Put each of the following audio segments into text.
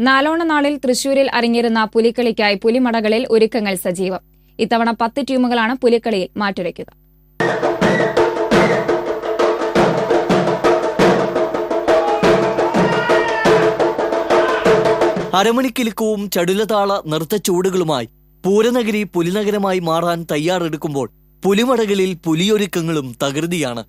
നാലോണ നാളിൽ തൃശൂരിൽ അരങ്ങിരുന്ന പുലിക്കളിക്കായി പുലിമടകളിൽ ഒരുക്കങ്ങൾ സജീവം. ഇത്തവണ പത്ത് ടീമുകളാണ് പുലിക്കളിയിൽ മാറ്റുരയ്ക്കുക. അരമണിക്കിലുക്കവും ചടുലതാള നൃത്തച്ചൂടുകളുമായി പൂരനഗരി പുലിനഗരമായി മാറാൻ തയ്യാറെടുക്കുമ്പോൾ പുലിമടകളിൽ പുലിയൊരുക്കങ്ങളും തകൃതിയാണ്.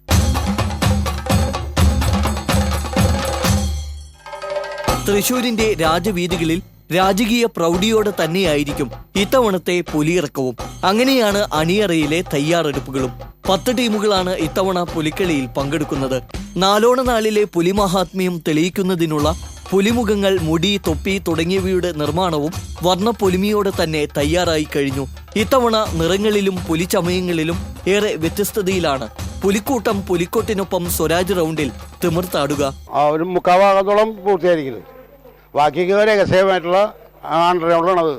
തൃശൂരിന്റെ രാജവീതികളിൽ രാജകീയ പ്രൗഢിയോടെ തന്നെയായിരിക്കും ഇത്തവണത്തെ പുലിയിറക്കവും. അങ്ങനെയാണ് അണിയറയിലെ തയ്യാറെടുപ്പുകളും. പത്ത് ടീമുകളാണ് ഇത്തവണ പുലിക്കളിയിൽ പങ്കെടുക്കുന്നത്. നാലോണ നാളിലെ പുലിമഹാത്മ്യം തെളിയിക്കുന്നതിനുള്ള പുലിമുഖങ്ങൾ മുടി തൊപ്പി തുടങ്ങിയവയുടെ നിർമ്മാണവും വർണപ്പൊലിമിയോടെ തന്നെ തയ്യാറായി കഴിഞ്ഞു. ഇത്തവണ നിറങ്ങളിലും പുലിച്ചമയങ്ങളിലും ഏറെ വ്യത്യസ്തതയിലാണ് പുലിക്കൂട്ടം പുലിക്കൊട്ടിനൊപ്പം സ്വരാജ് റൗണ്ടിൽ തിമിർത്താടുക. ബാക്കിയൊക്കെ രഹസ്യമായിട്ടുള്ള അണ്ടർ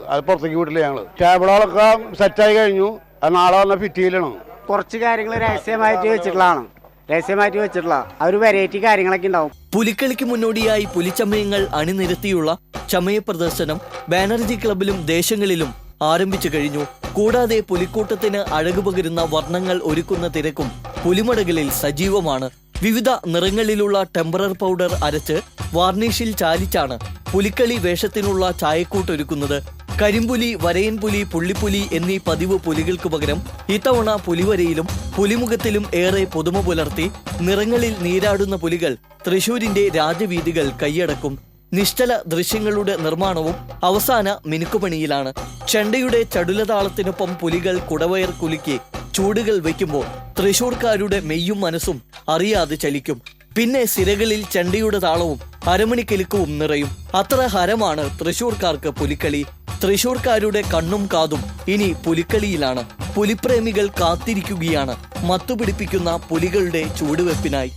അത് പുറത്തേക്ക് വിട്ടില്ല ഞങ്ങൾ ടേബിളുകളൊക്കെ സെറ്റായി കഴിഞ്ഞു. അത് നാളെ വന്ന ഫിറ്റ് ചെയ്യലാണ്. കുറച്ച് കാര്യങ്ങൾ രഹസ്യമായിട്ട് വെച്ചിട്ടുള്ളതാണ്. രഹസ്യമായിട്ട് വെച്ചിട്ടുള്ള. ആ ഒരു വെറൈറ്റി കാര്യങ്ങളൊക്കെ ഉണ്ടാവും. പുലിക്കളിക്ക് മുന്നോടിയായി പുലിച്ചമയങ്ങൾ അണിനിരത്തിയുള്ള ചമയ പ്രദർശനം ബാനർജി ക്ലബിലും ദേശങ്ങളിലും ആരംഭിച്ചു കഴിഞ്ഞു. കൂടാതെ പുലിക്കൂട്ടത്തിന് അഴകുപകരുന്ന വർണങ്ങൾ ഒരുക്കുന്ന തിരക്കും പുലിമടകളിൽ സജീവമാണ്. വിവിധ നിറങ്ങളിലുള്ള ടെമ്പറർ പൗഡർ അരച്ച് വാർണിഷിൽ ചാലിച്ചാണ് പുലിക്കളി വേഷത്തിനുള്ള ചായക്കൂട്ടൊരുക്കുന്നത്. കരിമ്പുലി വരയൻപുലി പുള്ളിപ്പുലി എന്നീ പതിവ് പുലികൾക്ക് പകരം ഇത്തവണ പുലിവരയിലും പുലിമുഖത്തിലും ഏറെ പുതുമ പുലർത്തി നിറങ്ങളിൽ നീരാടുന്ന പുലികൾ തൃശൂരിന്റെ രാജവീതികൾ കൈയടക്കും. നിശ്ചല ദൃശ്യങ്ങളുടെ നിർമ്മാണവും അവസാന മിനുക്കുപണിയിലാണ്. ചെണ്ടയുടെ ചടുലതാളത്തിനൊപ്പം പുലികൾ കുടവയർ കുലുക്കി ചൂടുകൾ വയ്ക്കുമ്പോൾ തൃശൂർക്കാരുടെ മെയ്യും മനസ്സും അറിയാതെ ചലിക്കും. പിന്നെ സിരകളിൽ ചണ്ടിയുടെ താളവും അരമണിക്കെലുക്കവും നിറയും. അത്ര ഹരമാണ് തൃശൂർക്കാർക്ക് പുലിക്കളി. തൃശൂർക്കാരുടെ കണ്ണും കാതും ഇനി പുലിക്കളിയിലാണ്. പുലിപ്രേമികൾ കാത്തിരിക്കുകയാണ്. മത്തുപിടിപ്പിക്കുന്ന പുലികളുടെ ചൂടുവെപ്പിനായി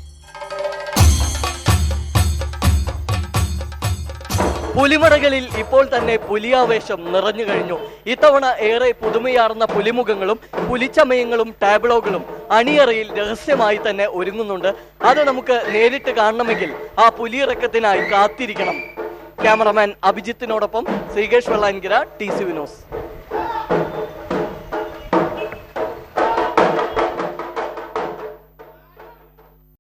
പുലിമടകളിൽ ഇപ്പോൾ തന്നെ പുലിയാവേശം നിറഞ്ഞു കഴിഞ്ഞു. ഇത്തവണ ഏറെ പുതുമയാർന്ന പുലിമുഖങ്ങളും പുലിച്ചമയങ്ങളും ടാബ്ലോകളും അണിയറയിൽ രഹസ്യമായി തന്നെ ഒരുങ്ങുന്നുണ്ട്. അത് നമുക്ക് നേരിട്ട് കാണണമെങ്കിൽ ആ പുലിയിറക്കത്തിനായി കാത്തിരിക്കണം. ക്യാമറമാൻ അഭിജിത്തിനോടൊപ്പം ശ്രീകേഷ് വെള്ളാൻകിര ടി സി വിനോസ്